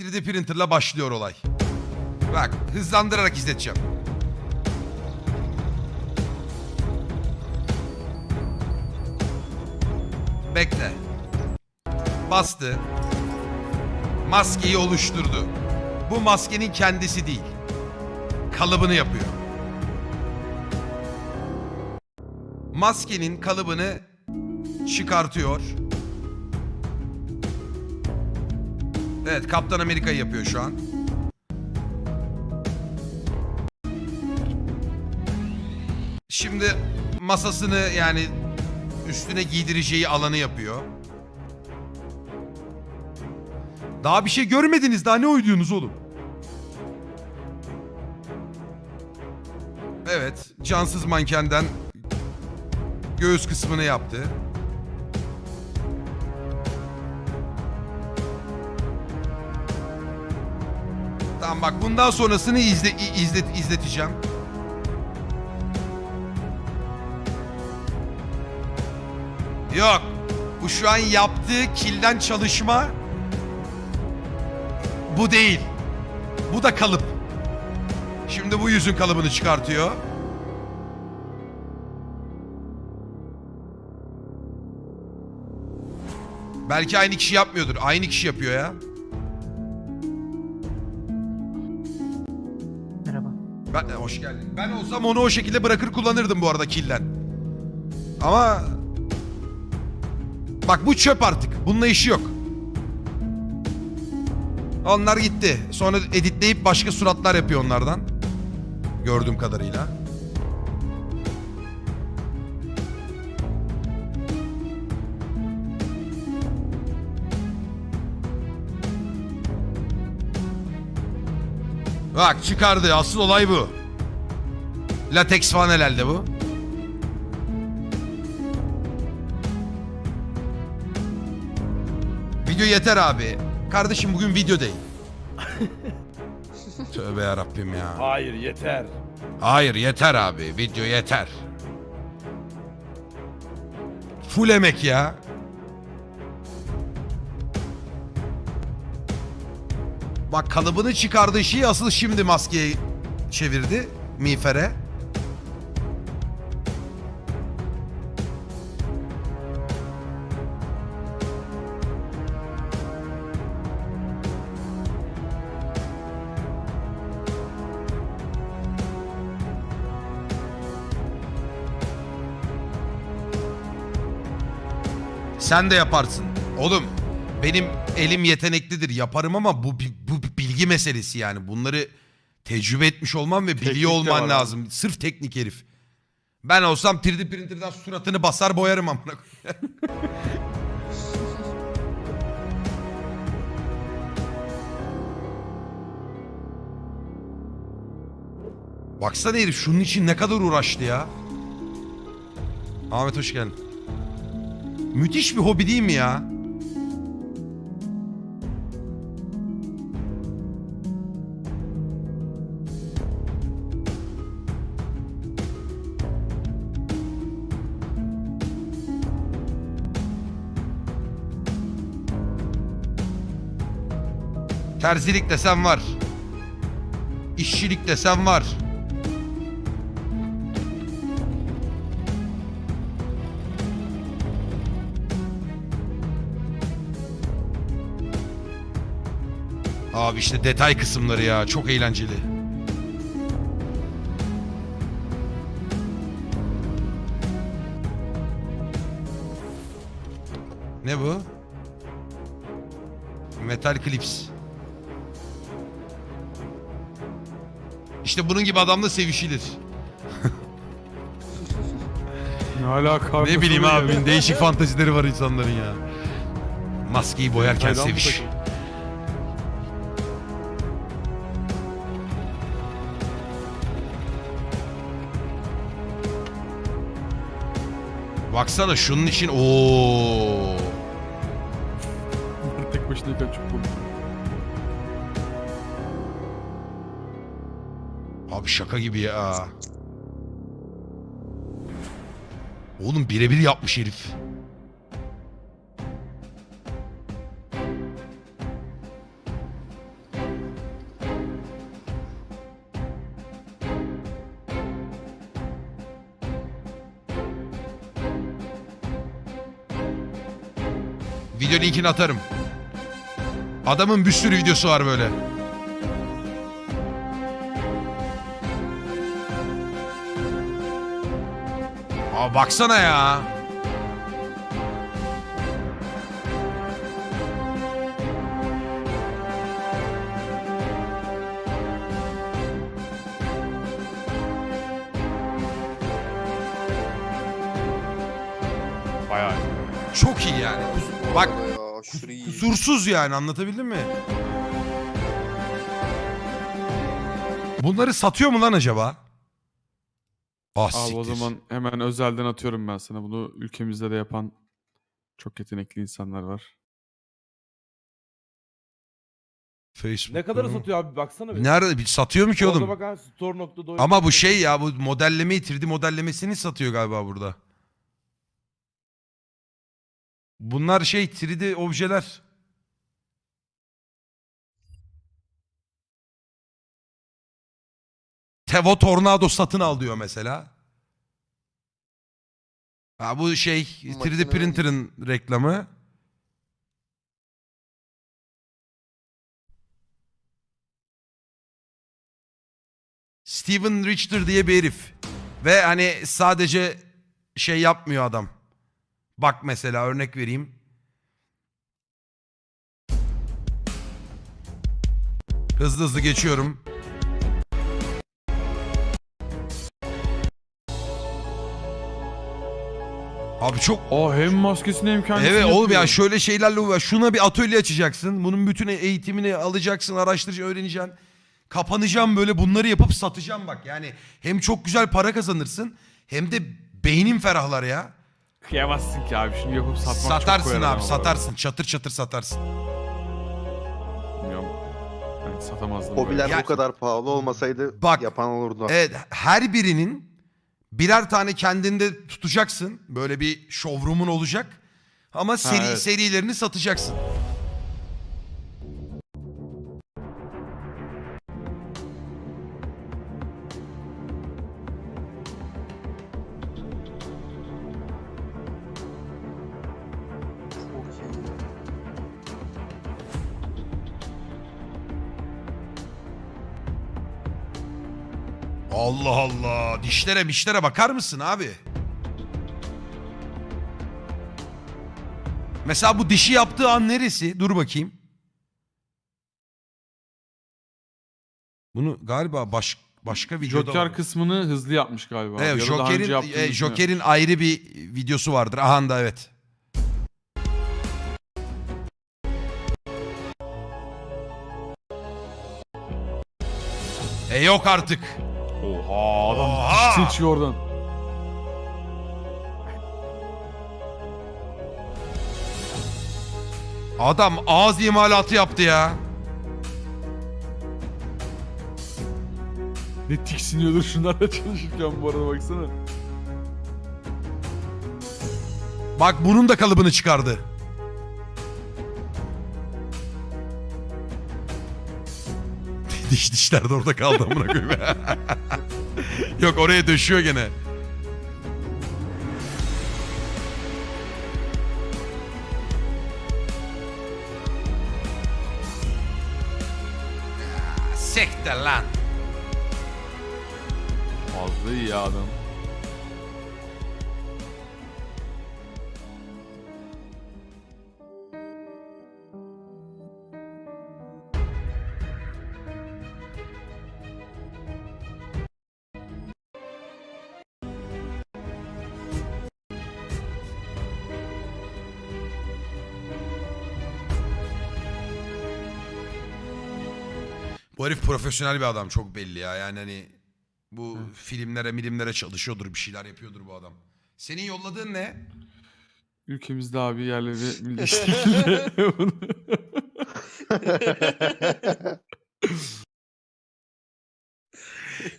3D printerla başlıyor olay. Bak hızlandırarak izleteceğim. Bekle. Bastı. Maskeyi oluşturdu. Bu maskenin kendisi değil. Kalıbını yapıyor. Maskenin kalıbını çıkartıyor. Evet Kaptan Amerika'yı yapıyor şu an. Şimdi masasını yani üstüne giydireceği alanı yapıyor. Daha bir şey görmediniz daha ne oynuyorsunuz oğlum? Evet cansız mankenden göğüs kısmını yaptı. Tamam bak bundan sonrasını izle, izlet, izleteceğim. Yok. Bu şu an yaptığı kilden çalışma bu değil. Bu da kalıp. Şimdi bu yüzün kalıbını çıkartıyor. Belki aynı kişi yapmıyordur. Aynı kişi yapıyor ya. Ben, hoş geldin. Ben olsam onu o şekilde bırakır kullanırdım bu arada kilden. Ama... Bak bu çöp artık. Bununla işi yok. Onlar gitti. Sonra editleyip başka suratlar yapıyor onlardan. Gördüğüm kadarıyla. Bak çıkardı. Asıl olay bu. Lateks falan herhalde bu. Video yeter abi. Kardeşim bugün video değil. Tövbe yarabbim ya. Hayır yeter. Hayır yeter abi. Video yeter. Full emek ya. Bak kalıbını çıkardığı şeyi asıl şimdi maskeye çevirdi. Miğfere. Sen de yaparsın. Oğlum benim elim yeteneklidir yaparım ama bu, bu bilgi meselesi yani. Bunları tecrübe etmiş olman ve Teknik de biliyor var olman abi. lazım. Sırf teknik herif. Ben olsam 3D printer'dan suratını basar boyarım amına koyayım. Baksana herif şunun için ne kadar uğraştı ya. Ahmet hoş geldin. Müthiş bir hobi değil mi ya? Terzilik desem var. İşçilik desem var. Abi işte detay kısımları ya çok eğlenceli. Ne bu? Metal Clips. İşte bunun gibi adamla sevişilir. Ne alaka? Ne bileyim abi değişik fantazileri var insanların ya. Maskeyi boyarken Hayran seviş. takayım? Baksana şunun için ooo. Tek başına çok komik. Abi şaka gibi ya. Oğlum birebir yapmış herif. Video linkini atarım. Adamın bir sürü videosu var böyle. Aa baksana ya. Bayağı. Çok iyi yani. Kus- Bak Ya, aşırı iyi. kusursuz yani anlatabildim mi? Bunları satıyor mu lan acaba? Ah Abi o zaman hemen özelden atıyorum ben sana. Bunu ülkemizde de yapan çok yetenekli insanlar var. Facebook. Ne kadar satıyor abi baksana bir. Nerede? Bir Satıyor mu ki Orada oğlum? bak ha, store.do. Ama bu şey ya bu modellemeyi 3D modellemesini satıyor galiba burada. Bunlar şey 3D objeler. Tevo Tornado satın al diyor mesela. Ha bu şey 3D Makine printer'ın reklamı. Steven Richter diye bir herif. Ve hani sadece şey yapmıyor adam. Bak mesela örnek vereyim. Hızlı hızlı geçiyorum. Abi çok Aa hem maskesini hem kendisini Evet oğlum ya yapıyor. şöyle şeylerle uğraş. Şuna bir atölye açacaksın. Bunun bütün eğitimini alacaksın, araştıracaksın, öğreneceksin. Kapanacağım böyle bunları yapıp satacağım bak. Yani hem çok güzel para kazanırsın hem de beynin ferahlar ya. Kıyamazsın ki abi şimdi yapıp satmak çok satarsın koyar abi, arada. satarsın. Çatır çatır satarsın. Bilmiyorum. Ben satamazdım. Hobiler böyle. Ya- bu kadar pahalı olmasaydı Bak- yapan olurdu. Evet, her birinin birer tane kendinde tutacaksın. Böyle bir showroom'un olacak. Ama seri evet. serilerini satacaksın. Allah Allah. Dişlere mişlere bakar mısın abi? Mesela bu dişi yaptığı an neresi? Dur bakayım. Bunu galiba baş, başka videoda Joker var. kısmını hızlı yapmış galiba. Evet, Ya da daha önce Joker'in, yaptığını e, düşünüyorum. Joker'in ayrı bir videosu vardır. Aha da evet. E yok artık. Oha adam Oha! seçiyor oradan. Adam ağız imalatı yaptı ya. Ne tiksiniyordur şunlarla çalışırken bu arada baksana. Bak bunun da kalıbını çıkardı. Diş dişler de orada kaldı amına koyayım. Yok oraya döşüyor gene. Sekte lan. Fazla iyi adam. Bu herif profesyonel bir adam çok belli ya. Yani hani bu filmlere milimlere çalışıyordur bir şeyler yapıyordur bu adam. Senin yolladığın ne? Ülkemizde abi yerleri milli şekilde bunu-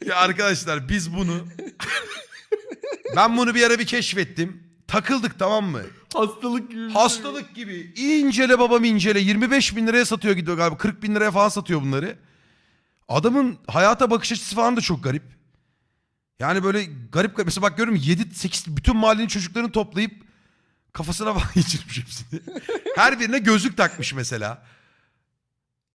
Ya arkadaşlar biz bunu ben bunu bir ara bir keşfettim. Takıldık tamam mı? Hastalık gibi. bir şey. Hastalık gibi. İncele babam incele. 25 bin liraya satıyor gidiyor galiba. 40 bin liraya falan satıyor bunları. Adamın hayata bakış açısı falan da çok garip. Yani böyle garip garip. Mesela bak görüyorum 7-8 bütün mahallenin çocuklarını toplayıp Kafasına falan geçirmiş hepsini. Her birine gözlük takmış mesela.